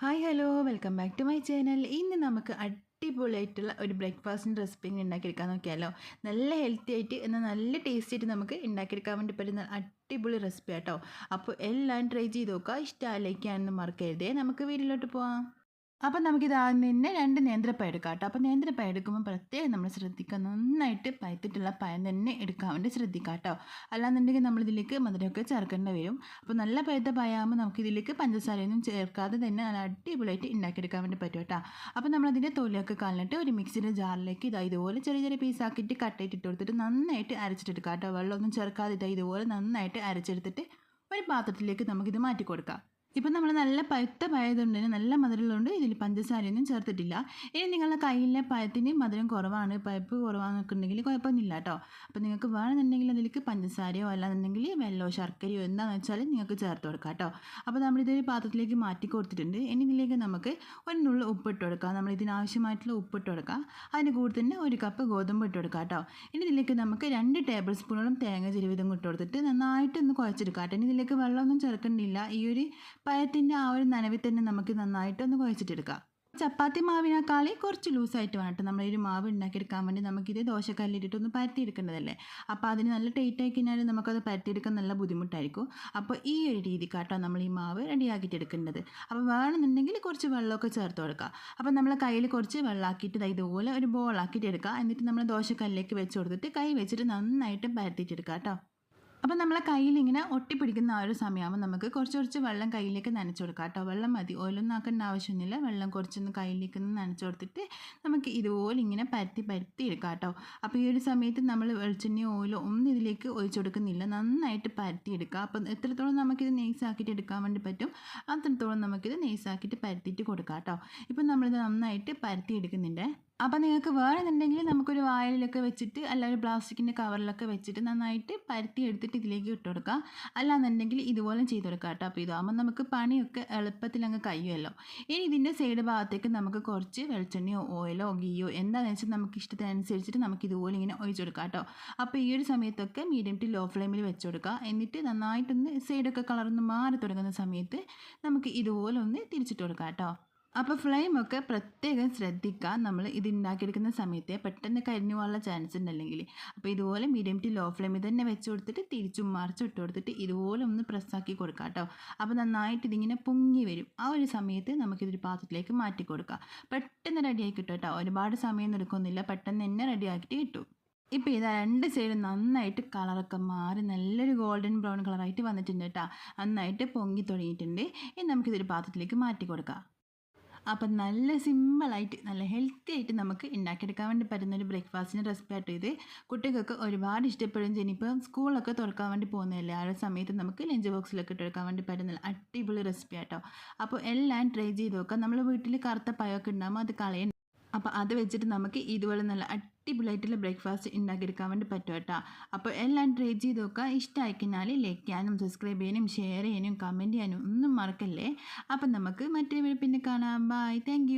Hi hello welcome back to my channel ഇന്ന് നമുക്ക് അടിപൊളിയായിട്ടുള്ള ഒരു ബ്രേക്ക്ഫാസ്റ്റിന്റെ റെസിപ്പി ഉണ്ടാക്കിയെടുക്കാൻ നോക്കിയാലോ? നല്ല ഹെൽത്തി ആയിട്ട് എന്നാൽ നല്ല ടേസ്റ്റി ആയിട്ട് നമുക്ക് ഉണ്ടാക്കിയെടുക്കാൻ വേണ്ടി പറ്റുന്ന അടിപൊളി റെസിപ്പി ആട്ടോ അപ്പോൾ എല്ലാം ട്രൈ ചെയ്ത് നോക്കുക. ഇഷ്ടമല്ലേക്കാണെന്ന് മറക്കരുതേ. നമുക്ക് വീട്ടിലോട്ട് പോവാം. അപ്പം നമുക്കിത് ആദ്യം തന്നെ രണ്ട് നേന്ത്രപ്പഴം എടുക്കാം കേട്ടോ. അപ്പോൾ നേന്ത്രപ്പഴം എടുക്കുമ്പോൾ പ്രത്യേകം നമ്മൾ ശ്രദ്ധിക്കുക. നന്നായിട്ട് പഴുത്തിട്ടുള്ള പഴം തന്നെ എടുക്കാൻ വേണ്ടി ശ്രദ്ധിക്കുക കേട്ടോ. അല്ലാന്നുണ്ടെങ്കിൽ നമ്മളിതിലേക്ക് മധുരമൊക്കെ ചേർക്കേണ്ടി വരും. അപ്പോൾ നല്ല പഴുത്ത പഴമാകുമ്പോൾ നമുക്കിതിലേക്ക് പഞ്ചസാരയൊന്നും ചേർക്കാതെ തന്നെ നല്ല അടിപൊളിയായിട്ട് ഉണ്ടാക്കിയെടുക്കാൻ വേണ്ടി പറ്റും കേട്ടോ. അപ്പോൾ നമ്മളതിന്റെ തൊലിയൊക്കെ കളഞ്ഞിട്ട് ഒരു മിക്സിയുടെ ജാറിലേക്ക് ഇതാ ഇതുപോലെ ചെറിയ ചെറിയ പീസാക്കിയിട്ട് കട്ടയിട്ട് ഇട്ട് കൊടുത്തിട്ട് നന്നായിട്ട് അരച്ചിട്ടെടുക്കാം കേട്ടോ. വെള്ളമൊന്നും ചേർക്കാതെ ഇതാ ഇതുപോലെ നന്നായിട്ട് അരച്ചെടുത്തിട്ട് ഒരു പാത്രത്തിലേക്ക് നമുക്കിത് മാറ്റി കൊടുക്കാം ഇപ്പം നമ്മൾ നല്ല പഴുത്ത പഴയതുകൊണ്ട് തന്നെ നല്ല മധുരമുള്ളതുകൊണ്ട് ഇതിൽ പഞ്ചസാരയൊന്നും ചേർത്തിട്ടില്ല. ഇനി നിങ്ങളുടെ കയ്യിലെ പഴത്തിന് മധുരം കുറവാണ് പഴുപ്പ് കുറവാണെന്നൊക്കെ ഉണ്ടെങ്കിൽ കുഴപ്പമൊന്നുമില്ല കേട്ടോ അപ്പോൾ നിങ്ങൾക്ക് വേണമെന്നുണ്ടെങ്കിൽ അതിലേക്ക് പഞ്ചസാരയോ അല്ലാന്നുണ്ടെങ്കിൽ വെള്ളമോ ശർക്കരയോ എന്താണെന്ന് വെച്ചാൽ നിങ്ങൾക്ക് ചേർത്ത് കൊടുക്കാം കേട്ടോ അപ്പോൾ നമ്മളിതൊരു പാത്രത്തിലേക്ക് മാറ്റി കൊടുത്തിട്ടുണ്ട്. ഇനി ഇതിലേക്ക് നമുക്ക് ഒരു നുള്ള ഉപ്പ് ഇട്ട് കൊടുക്കാം. നമ്മൾ ഇതിനാവശ്യമായിട്ടുള്ള ഉപ്പ് ഇട്ട് കൊടുക്കാം. അതിന് കൂടെ തന്നെ ഒരു കപ്പ് ഗോതമ്പ് ഇട്ട് കൊടുക്കാം കേട്ടോ ഇനി ഇതിലേക്ക് നമുക്ക് രണ്ട് ടേബിൾ സ്പൂണോളം തേങ്ങ ചെരുവിധം ഇട്ട് കൊടുത്തിട്ട് നന്നായിട്ട് ഒന്ന് കുഴച്ചെടുക്കാം കേട്ടോ ഇനി ഇതിലേക്ക് വെള്ളമൊന്നും ചേർക്കേണ്ടില്ല. ഈ ഒരു പഴത്തിന്റെ ആ ഒരു നനവിൽ തന്നെ നമുക്ക് നന്നായിട്ടൊന്ന് കുഴച്ചിട്ടെടുക്കാം. ചപ്പാത്തി മാവിനേക്കാളി കുറച്ച് ലൂസായിട്ട് വേണം നമ്മൾ ഒരു മാവ് ഉണ്ടാക്കിയെടുക്കാൻ വേണ്ടി നമുക്കിത് ദോശക്കല്ലിട്ടിട്ട് ഒന്ന് പരത്തിയെടുക്കേണ്ടതല്ലേ? അപ്പോൾ അതിന് നല്ല ടൈറ്റ് ആയി കഴിഞ്ഞാൽ നമുക്കത് പരത്തിയെടുക്കാൻ നല്ല ബുദ്ധിമുട്ടായിരിക്കും. അപ്പോൾ ഈ ഒരു രീതിക്കാട്ടോ നമ്മൾ ഈ മാവ് റെഡിയാക്കിയിട്ട് എടുക്കേണ്ടത് അപ്പോൾ വേണമെന്നുണ്ടെങ്കിൽ കുറച്ച് വെള്ളമൊക്കെ ചേർത്ത് കൊടുക്കുക അപ്പോൾ നമ്മൾ കയ്യിൽ കുറച്ച് വെള്ളമാക്കിയിട്ട് ഇതുപോലെ ഒരു ബോളാക്കിയിട്ട് എടുക്കുക എന്നിട്ട് നമ്മൾ ദോശക്കല്ലിലേക്ക് വെച്ച് കൊടുത്തിട്ട് കൈ വെച്ചിട്ട് നന്നായിട്ട് പരത്തിയിട്ടെടുക്കുക കേട്ടോ അപ്പോൾ നമ്മളെ കയ്യിൽ ഇങ്ങനെ ഒട്ടിപ്പിടിക്കുന്ന ആ ഒരു സമയമാകുമ്പോൾ നമുക്ക് കുറച്ച് കുറച്ച് വെള്ളം കയ്യിലേക്ക് നനച്ചു കൊടുക്കാം കേട്ടോ. വെള്ളം മതി. ഓയിലൊന്നും ആക്കേണ്ട ആവശ്യമൊന്നുമില്ല വെള്ളം കുറച്ചൊന്ന് കയ്യിലേക്ക് ഒന്ന് നനച്ചു കൊടുത്തിട്ട് നമുക്ക് ഇതുപോലെ ഇങ്ങനെ പരത്തി പരത്തി എടുക്കാം കേട്ടോ. അപ്പോൾ ഈ ഒരു സമയത്ത് നമ്മൾ വെളിച്ചെണ്ണയോ ഓയിലോ ഒന്നും ഇതിലേക്ക് ഒഴിച്ചു കൊടുക്കുന്നില്ല. നന്നായിട്ട് പരത്തി എടുക്കുക അപ്പം എത്രത്തോളം നമുക്കിത് നെയ്സ് ആക്കിയിട്ട് എടുക്കാൻ വേണ്ടി പറ്റും അത്രത്തോളം നമുക്കിത് നെയ്സ് ആക്കിയിട്ട് പരത്തിയിട്ട് കൊടുക്കാം കേട്ടോ. ഇപ്പം നമ്മളിത് നന്നായിട്ട് പരത്തി എടുക്കുന്നുണ്ട്. അപ്പോൾ നിങ്ങൾക്ക് വേണമെന്നുണ്ടെങ്കിൽ നമുക്കൊരു വായലിലൊക്കെ വെച്ചിട്ട് അല്ല ഒരു പ്ലാസ്റ്റിക്കിന്റെ കവറിലൊക്കെ വെച്ചിട്ട് നന്നായിട്ട് പരത്തി എടുത്തിട്ട് ഇതിലേക്ക് ഇട്ട് കൊടുക്കാം. അല്ലാന്നുണ്ടെങ്കിൽ ഇതുപോലെ ചെയ്ത് കൊടുക്കാം കേട്ടോ. അപ്പോൾ ഇതാകുമ്പോൾ നമുക്ക് പണിയൊക്കെ എളുപ്പത്തിൽ അങ്ങ് കഴിയുമല്ലോ. ഇനി ഇതിന്റെ സൈഡ് ഭാഗത്തേക്ക് നമുക്ക് കുറച്ച് വെളിച്ചെണ്ണയോ ഓയിലോ ഗീയോ എന്താണെന്ന് വെച്ചാൽ നമുക്ക് ഇഷ്ടത്തിനനുസരിച്ചിട്ട് നമുക്ക് ഇതുപോലെ ഇങ്ങനെ ഒഴിച്ചു കൊടുക്കാം കേട്ടോ. അപ്പോൾ ഈ ഒരു സമയത്തൊക്കെ മീഡിയം ടു ലോ ഫ്ലെയിമിൽ വെച്ച് കൊടുക്കുക എന്നിട്ട് നന്നായിട്ടൊന്ന് സൈഡൊക്കെ കളർന്ന് മാറി തുടങ്ങുന്ന സമയത്ത് നമുക്ക് ഇതുപോലെ ഒന്ന് തിരിച്ചിട്ട് കൊടുക്കാം കേട്ടോ. അപ്പോൾ ഫ്ലെയിമൊക്കെ പ്രത്യേകം ശ്രദ്ധിക്കുക നമ്മൾ ഇത് ഉണ്ടാക്കിയെടുക്കുന്ന സമയത്തെ പെട്ടെന്ന് കരിഞ്ഞു പോകാനുള്ള ചാൻസ് ഉണ്ടല്ലെങ്കിൽ അപ്പോൾ ഇതുപോലെ മീഡിയം ടു ലോ ഫ്ലെയിമിൽ തന്നെ വെച്ച് കൊടുത്തിട്ട് തിരിച്ചും മറിച്ചും ഇട്ട് കൊടുത്തിട്ട് ഇതുപോലെ ഒന്ന് പ്രസ്സാക്കി കൊടുക്കുക കേട്ടോ അപ്പോൾ നന്നായിട്ട് ഇതിങ്ങനെ പൊങ്ങി വരും. ആ ഒരു സമയത്ത് നമുക്കിതൊരു പാത്രത്തിലേക്ക് മാറ്റി കൊടുക്കാം. പെട്ടെന്ന് റെഡിയാക്കി കിട്ടും കേട്ടോ ഒരുപാട് സമയം എടുക്കുന്നില്ല. പെട്ടെന്ന് തന്നെ റെഡിയാക്കിയിട്ട് കിട്ടും. ഇപ്പോൾ ഇതാ രണ്ട് സൈഡും നന്നായിട്ട് കളറൊക്കെ മാറി നല്ലൊരു ഗോൾഡൻ ബ്രൗൺ കളറായിട്ട് വന്നിട്ടുണ്ട് കേട്ടോ നന്നായിട്ട് പൊങ്ങി തുടങ്ങിയിട്ടുണ്ട്. ഇനി നമുക്കിതൊരു പാത്രത്തിലേക്ക് മാറ്റി കൊടുക്കാം. അപ്പം നല്ല സിമ്പിളായിട്ട് നല്ല ഹെൽത്തി ആയിട്ട് നമുക്ക് ഉണ്ടാക്കിയെടുക്കാൻ വേണ്ടി പറ്റുന്ന ഒരു ബ്രേക്ക്ഫാസ്റ്റിന്റെ റെസിപ്പി ആയിട്ട് ഇത്. കുട്ടികൾക്ക് ഒരുപാട് ഇഷ്ടപ്പെടും. ഇനിയിപ്പോൾ സ്കൂളൊക്കെ തുറക്കാൻ വേണ്ടി പോകുന്നതല്ലേ? ആ ഒരു സമയത്ത് നമുക്ക് ലഞ്ച് ബോക്സിലൊക്കെ ഇട്ടെടുക്കാൻ വേണ്ടി പറ്റുന്ന അടിപൊളി റെസിപ്പി ആട്ടോ. അപ്പോൾ എല്ലാം ട്രൈ ചെയ്ത് നോക്കാം. നമ്മൾ വീട്ടിൽ കറുത്ത പഴമൊക്കെ ഉണ്ടാകുമ്പോൾ അത് കളയണം അപ്പോൾ അത് വെച്ചിട്ട് നമുക്ക് ഇതുപോലെ നല്ല അടിപൊളിയായിട്ടുള്ള ബ്രേക്ക്ഫാസ്റ്റ് ഉണ്ടാക്കിയെടുക്കാൻ വേണ്ടി പറ്റും കേട്ടോ. അപ്പോൾ എല്ലാം ട്രൈ ചെയ്ത് നോക്കുക. ഇഷ്ടമായിക്കഴിഞ്ഞാൽ ലൈക്ക് ചെയ്യാനും സബ്സ്ക്രൈബ് ചെയ്യാനും ഷെയർ ചെയ്യാനും കമന്റ് ചെയ്യാനും ഒന്നും മറക്കല്ലേ? അപ്പം നമുക്ക് മറ്റൊരു പിന്നെ കാണാം. Bye thank